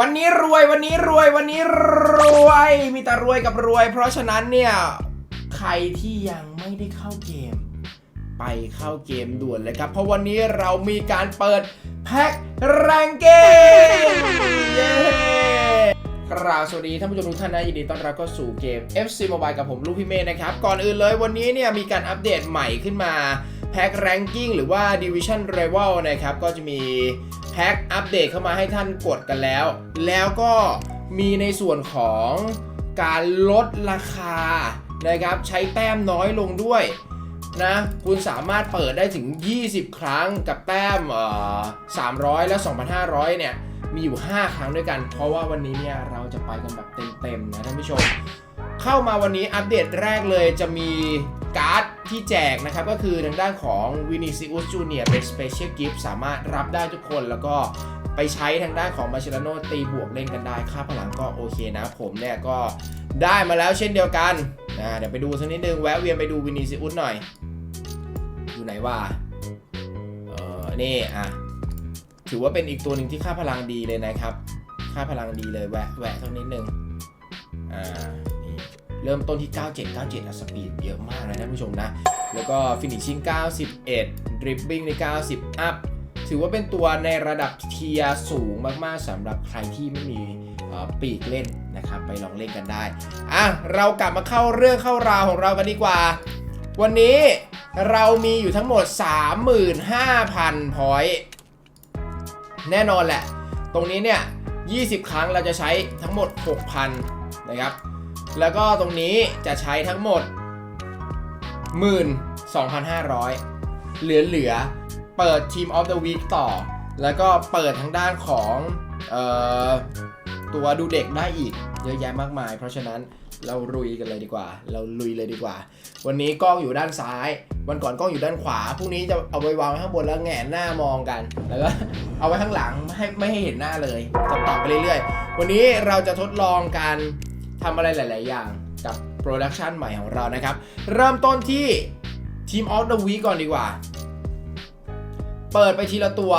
วันนี้รวยวันนี้รวยวันนี้รวย มีแต่รวยกับรวย เพราะฉะนั้นเนี่ยใครที่ยังไม่ได้เข้าเกม ไปเข้าเกมด่วนเลยครับ เพราะวันนี้เรามีการเปิดแพ็คแรงเกมเย้กราบสวัสดีท่านผู้ชมทุกท่านนะยินดีต้อนรับเข้าสู่เกม FC Mobile กับผมลูกพี่เมฆนะครับ ก่อนอื่นเลยวันนี้เนี่ยมีการอัปเดตใหม่ขึ้นมา แพ็คแรงกิ้งหรือว่า Division Rival นะครับ ก็จะมีแพ็คอัปเดตเข้ามาให้ท่านกดกันแล้ว แล้วก็มีในส่วนของการลดราคานะครับ ใช้แต้มน้อยลงด้วยนะ คุณสามารถเปิดได้ถึง 20 ครั้งกับแต้มเอ่อ300 และ 2,500 เนี่ย มีอยู่ 5 ครั้งด้วยกัน เพราะว่าวันนี้เนี่ยเราจะไปกันแบบเต็มๆนะท่านผู้ชม เข้ามาวันนี้อัปเดตแรกเลยจะมีการ์ด ที่แจกนะครับก็คือทางด้านของ Vinicius Junior เป็น Special Gift สามารถรับได้ทุกคนแล้วก็ไปใช้ทางด้านของมาเชลโนตีบวกเล่นกันได้ ค่าพลังก็โอเคนะ ผมเนี่ยก็ได้มาแล้วเช่นเดียวกันนะเดี๋ยวไปดูสักนิดนึง แวะเวียนไปดูวินิซิอุสหน่อย อยู่ไหนว่าเออนี่อะถือว่าเป็นอีกตัวหนึ่งที่ค่าพลังดีเลยนะครับ ค่าพลังดีเลยแวะแวะสักนิดนึงอ่า เริ่มต้นที่ 97 97อะสปีดเยอะมากนะท่านผู้ชมนะ แล้วก็ finishing 91 dribbling ใน 90 up ถือว่าเป็นตัวในระดับเทียร์สูงมากๆสำหรับใครที่ไม่มีปีกเล่นนะครับ ไปลองเล่นกันได้ อะ เรากลับมาเข้าเรื่องเข้าราวของเรากันดีกว่า วันนี้เรามีอยู่ทั้งหมด 35,000 พอยต์แน่นอนแหละ ตรงนี้เนี่ย 20 ครั้งเราจะใช้ทั้งหมด 6,000 นะครับ แล้วก็ตรงนี้จะใช้ทั้งหมด 12,500 เหลือเหลือๆเปิด Team of the Week ต่อ แล้วก็เปิดทางด้านของออตัวดูเด็กได้อีกเยอะแยะมากมาย เพราะฉะนั้นเราลุยกันเลยดีกว่า เราลุยเลยดีกว่า วันนี้กล้องอยู่ด้านซ้าย วันก่อนกล้องอยู่ด้านขวา พรุ่งนี้จะเอาไปวางไว้ข้างบนแล้วแงนหน้ามองกัน แล้วก็เอาไว้ข้างหลังไม่ให้ไม่ให้เห็นหน้าเลย จะปรับไปเรื่อยๆ วันนี้เราจะทดลองการ ทำอะไรหลาย ๆ อย่างกับโปรดักชันใหม่ของเรานะครับ เริ่มต้นที่ Team of the Week ก่อนดีกว่า เปิดไปทีละตัว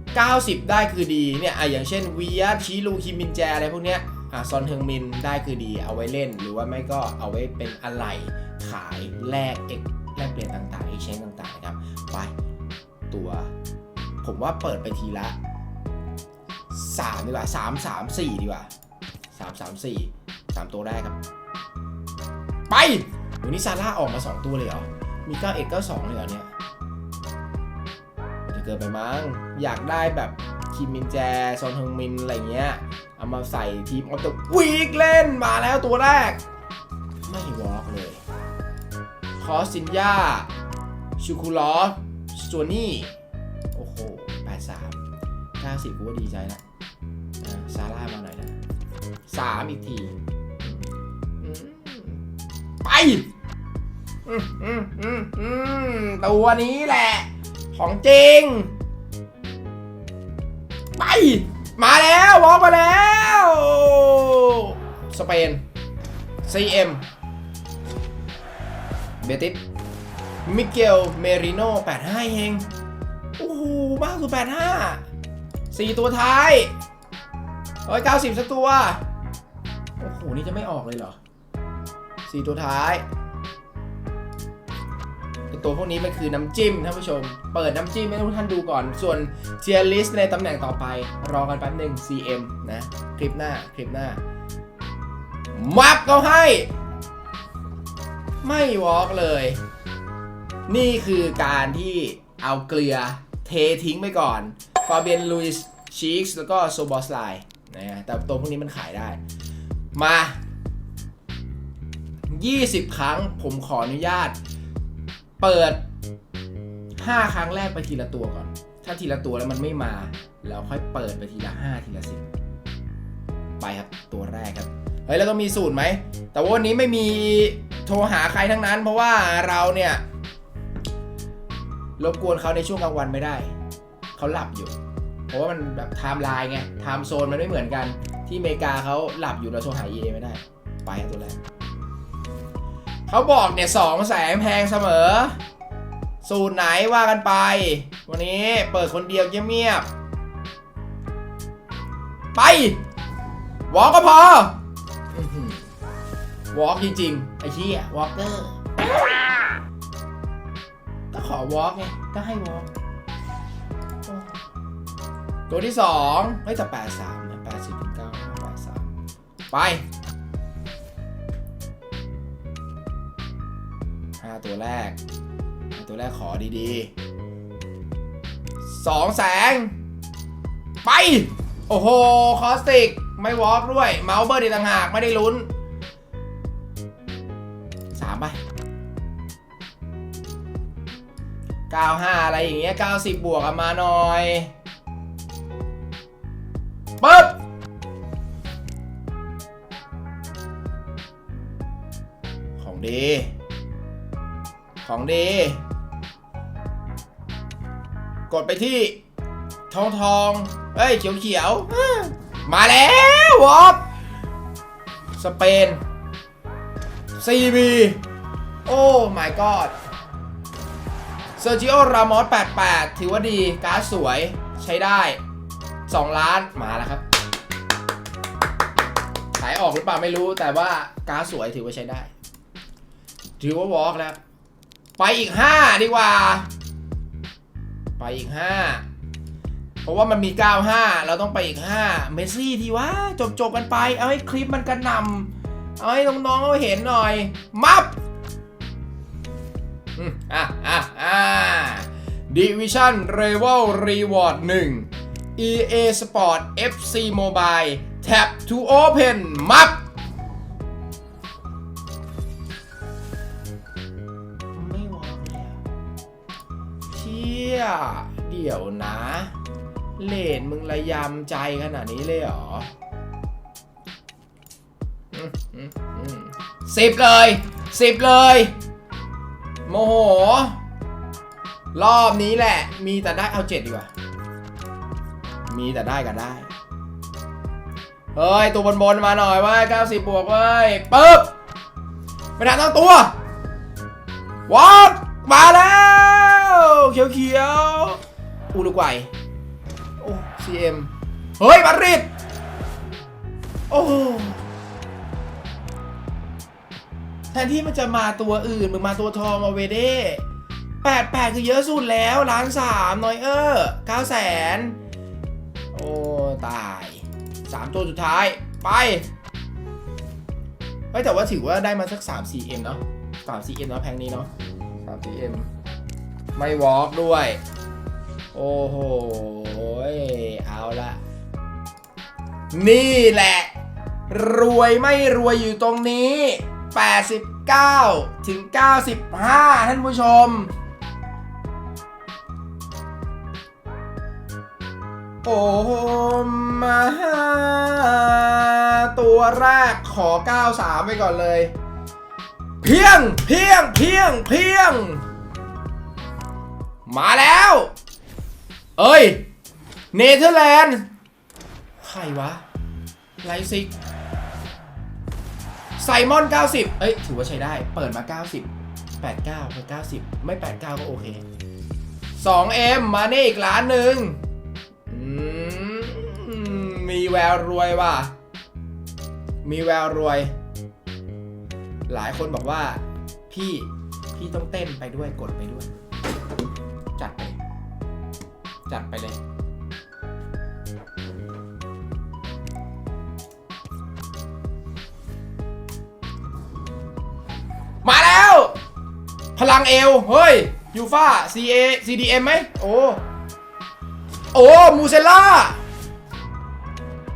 90 ได้คือดีเนี่ยอะอย่างเช่นวียชีลูคิมินแจอะไรพวกเนี้ยอะซอนเฮงมินได้คือดีเอาไว้เล่น หรือว่าไม่ก็เอาไว้เป็นอะไหล่ขายแลกเอกแลกเปลี่ยนต่างๆ exchange ต่าง ๆ นะครับ ไปตัว ผมว่าเปิดไปทีละ 3 ดีกว่า 3 3 4 ดีกว่า 3 3 4 3 ตัวแรกครับ ไปวันนี้ซาร่าออกมา 2 ตัวเลยเหรอ มี9 1 9 2เลยเหรอเนี่ยจะเกินไปมั้ง อยากได้แบบคิมมินแจซอนเฮงมิน อะไรเงี้ย เอามาใส่ทีมออโต้วีกเล่นมาแล้วตัวแรก ไม่วอล์กเลย คอสซินยาชูคูลอฟสจวนี่ โอ้โห 83 90กูว่าดีใจละอะซาร่ามาหน่อยนะ 3 อีกที ไปตัวนี้แหละ ของจริง ไป มาแล้ววอล์กมาแล้ว สเปน CM เบติสมิเกล เมริโน่85 เอง โอ้โหมากสุด85สี่ตัวท้ายร้อยเก้าสิบสักตัว โอ้โห นี่จะไม่ออกเลยเหรอ สี่ตัวท้ายตัวพวกนี้มันคือน้ำจิ้มท่านผู้ชม เปิดน้ำจิ้มให้ทุกท่านดูก่อน ส่วนเทียร์ลิสในตำแหน่งต่อไป รอกันแป๊บหนึ่ง CM นะ คลิปหน้า คลิปหน้า มับเขาให้ ไม่วอล์กเลย นี่คือการที่เอาเกลือเททิ้งไปก่อน ฟาเบียนลุยส์ชีกส์แล้วก็โซบอสไลนะฮะแต่ตัวพวกนี้มันขายได้ มา 20 ครั้ง ผมขออนุญาต เปิด 5 ครั้งแรกไปทีละตัวก่อน ถ้าทีละตัวแล้วมันไม่มาเราค่อยเปิดไปทีละ 5 ทีละ 10 ไปครับตัวแรกครับ เฮ้ย แล้วก็มีสูตรไหม แต่วันนี้ไม่มีโทรหาใครทั้งนั้น เพราะว่าเราเนี่ยรบกวนเขาในช่วงกลางวันไม่ได้ เขาหลับอยู่ เพราะว่ามันแบบไทม์ไลน์ไงไทม์โซนมันไม่เหมือนกัน ที่อเมริกาเขาหลับอยู่เราโทรหา EA ไม่ได้ ไปครับตัวแรก เขาบอกเนี่ยสองแสนแพงเสมอ สูตรไหนว่ากันไป วันนี้เปิดคนเดียวเงียบๆไป วอลก็พอ วอลจริงๆ ไอ้เหี้ยวอลเกอร์ก็ขอวอลกไงก็ให้วอลตัวที่สองเฮ้ยแต่แปดสามนะแปดสิบถึงเก้าแปดสามไป ตัวแรก ตัวแรกขอดีๆสองแสง ไป โอ้โห คอสติก ไม่วอล์กด้วย เมาส์เบอร์ดีต่างหาก ไม่ได้ลุ้นสามไป95อะไรอย่างเงี้ย90บบวกอะมาหน่อยปึ๊บของดี ของดี กดไปที่ทองทองเอ้ยเขียวเขียว มาแล้ววอปสเปน CB โอ้ my god เซอร์จิโอ รามอส 88 ถือว่าดี การ์ดสวย ใช้ได้ 2 ล้าน มาแล้วครับ ขายออกหรือเปล่าไม่รู้ แต่ว่าการ์ดสวยถือว่าใช้ได้ ถือว่าวอล์กแล้ว ไปอีก5ดีกว่า ไปอีก5เพราะว่ามันมี 95 เราต้องไปอีก 5 เมสซี่ทีว่าจบจบกันไป เอาให้คลิปมันกระนำเอาให้น้องๆเขาเห็นหน่อย มับอืมอะอะอะ Division Rival Reward 1 EA Sport FC Mobile Tap to Open มับ ชี่ย เดี๋ยวนะ เลนมึงระยำใจขนาดนี้เลยเหรอสิบเลยสิบเลย โมโห รอบนี้แหละ มีแต่ได้เอาเจ็ดดีกว่า มีแต่ได้กันได้ เฮ้ย ตัวบนบนมาหน่อยว่าเว้ย90บวกเว้ยปึ๊บไม่ทันตั้งตัววอดมาแล้ว เขียวเขียวๆอุรุกวัยโอ้ CM เฮ้ยมาดริดโอ้แทนที่มันจะมาตัวอื่นมึงมาตัวทองมาเวเด้แปดแปดคือเยอะสุดแล้วล้านสามน้อยเออเก้าแสนโอ้ตายสามตัวสุดท้ายไปเฮ้ยแต่ว่าถือว่าได้มาสัก3 4 m เนาะ3 4 m เนาะแพงนี้เนาะ3 4 m ไม่วอล์กด้วย โอ้โห เอาละ นี่แหละ รวยไม่รวยอยู่ตรงนี้ 89 ถึง 95 ท่านผู้ชม โอ้มาตัวแรกขอ 93 ไปก่อนเลย เพียง เพียง เพียง เพียง มาแล้ว เอ้ย เนเธอร์แลนด์ ใครวะ ไลซิก ไซมอน 90 เอ้ย ถือว่าใช้ได้ เปิดมา 90 89ไป90 ไม่ 89 ก็โอเค 2M มาเน่อีกล้านหนึ่งอืมมีแววรวยว่ะ มีแววรวย หลายคนบอกว่า พี่ พี่ต้องเต้นไปด้วยกดไปด้วย จัดไป จัดไปเลย มาแล้ว พลังเอวเฮ้ย ยูฟ่า CA CDM ไหม โอ้ โอ้ มูเซล่า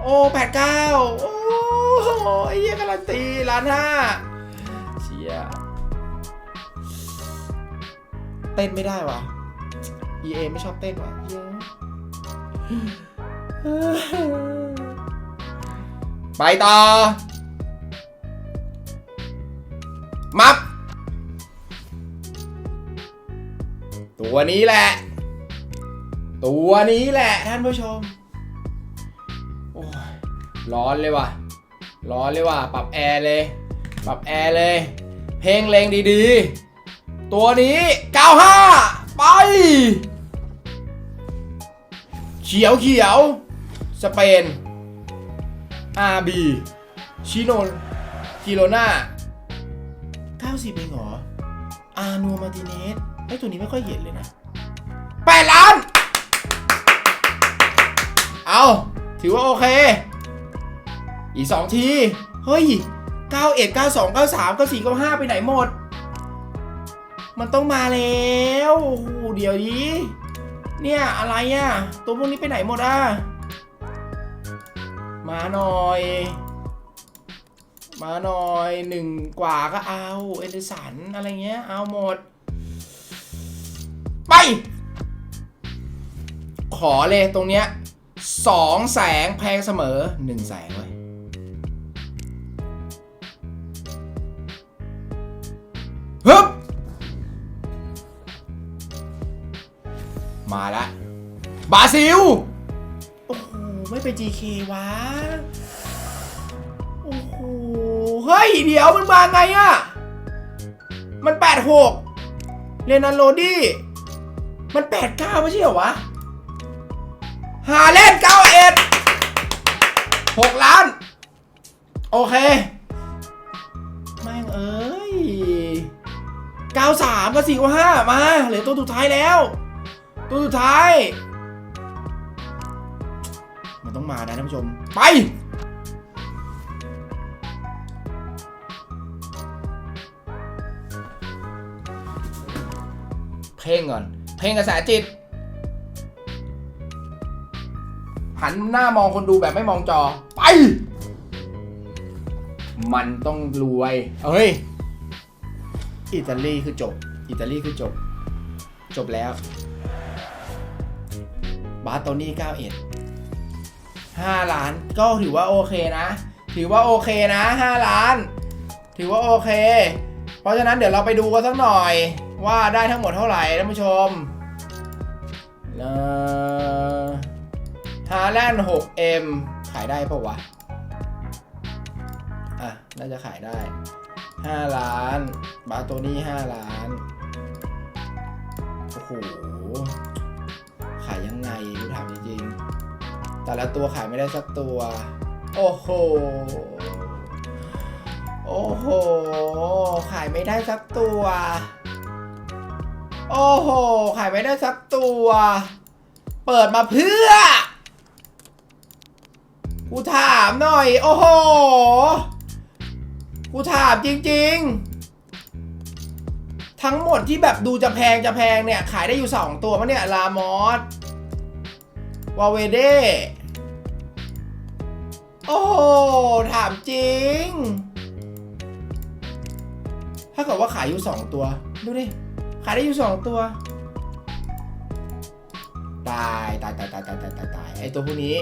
โอ้แปดเก้าโอ้ไอ้เหี้ยการันตีล้านห้าเชียเต้นไม่ได้วะ EA ไม่ชอบเต้นวะเหี้ยไปต่อ มับ ตัวนี้แหละ ตัวนี้แหละท่านผู้ชม โอ้ย ร้อนเลยว่ะ ร้อนเลยว่ะ ปรับแอร์เลย ปรับแอร์เลย เพลงเลงดีๆ ตัวนี้ 95 ไป เขียวเขียว สเปน RB ชิโนกิโลนา90เองเหรอ อานัวมาติเนสไอ้ตัวนี้ไม่ค่อยเห็นเลยนะ 8 ล้าน เอาถือว่าโอเค อีก 2 ที เฮ้ย 91 92 93 94 95 ไปไหนหมด มันต้องมาแล้ว เดี๋ยวยี เนี่ยอะไรอะ ตัวพวกนี้ไปไหนหมดอะ มาหน่อย มาหน่อยหนึ่งกว่าก็เอา เอลิสันอะไรเงี้ย เอาหมด ไป ขอเลยตรงเนี้ยสองแสงแพงเสมอหนึ่งแสงเลย มาละบราซิล โอ้โห ไม่ไป GK วะ โอ้โห เฮ้ย เดี๋ยวมันมาไงอะมัน 86เรนันโรดี้มัน 89 ไม่ใช่เหรอวะ หาเล่น 91 6 ล้าน โอเค แม่งเอ้ย 93 กับ4กับ5มา เหลือตัวสุดท้ายแล้ว ตัวสุดท้าย มันต้องมานะท่านผู้ชม ไป เพ่งก่อน เพ่งกระแสจิต หันหน้ามองคนดูแบบไม่มองจอ ไป มันต้องรวยเฮ้ย อิตาลีคือจบ อิตาลีคือจบ จบแล้ว บาโตนี่91 5 ล้านก็ถือว่าโอเคนะ ถือว่าโอเคนะ 5 ล้าน ถือว่าโอเค เพราะฉะนั้นเดี๋ยวเราไปดูกันสักหน่อย ว่าได้ทั้งหมดเท่าไหร่ท่านผู้ชมเอ่อฮาแลนด์ 6M ขายได้ปะวะ อะ น่าจะขายได้ 5 ล้าน บาโตนี่ 5 ล้าน โอ้โห ขายยังไงกูถามจริงๆแต่ละตัวขายไม่ได้สักตัว โอ้โห โอ้โห ขายไม่ได้สักตัว โอ้โห ขายไม่ได้สักตัว เปิดมาเพื่อ กูถามหน่อย โอ้โห กูถามจริง ๆ ทั้งหมดที่แบบดูจะแพงจะแพงเนี่ย ขายได้อยู่ 2 ตัวมั้งเนี่ย ลามอสวาเวเดโอ้โหถามจริง ถ้าเกิดว่าขายอยู่ 2 ตัว ดูดิ ขายได้อยู่ 2 ตัว ตายตายตายตายตายตายตายตายไอตัวพวกนี้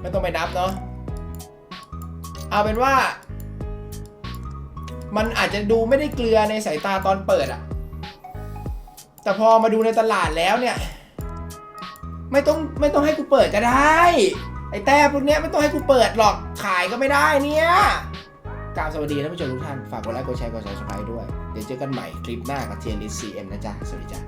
ไม่ต้องไปนับเนาะเอาเป็นว่า มันอาจจะดูไม่ได้เกลือในสายตาตอนเปิดอะ แต่พอมาดูในตลาดแล้วเนี่ย ไม่ต้องไม่ต้องให้กูเปิดก็ได้ ไอ้แต้พวกเนี้ยไม่ต้องให้กูเปิดหรอกขายก็ไม่ได้เนี่ยกราบสวัสดีท่านผู้ชมทุกท่าน ฝากกดไลค์กดแชร์กดซับสไครต์ด้วย เดี๋ยวเจอกันใหม่คลิปหน้ากับเทียนลิส CM นะจ๊ะ สวัสดีจ้ะ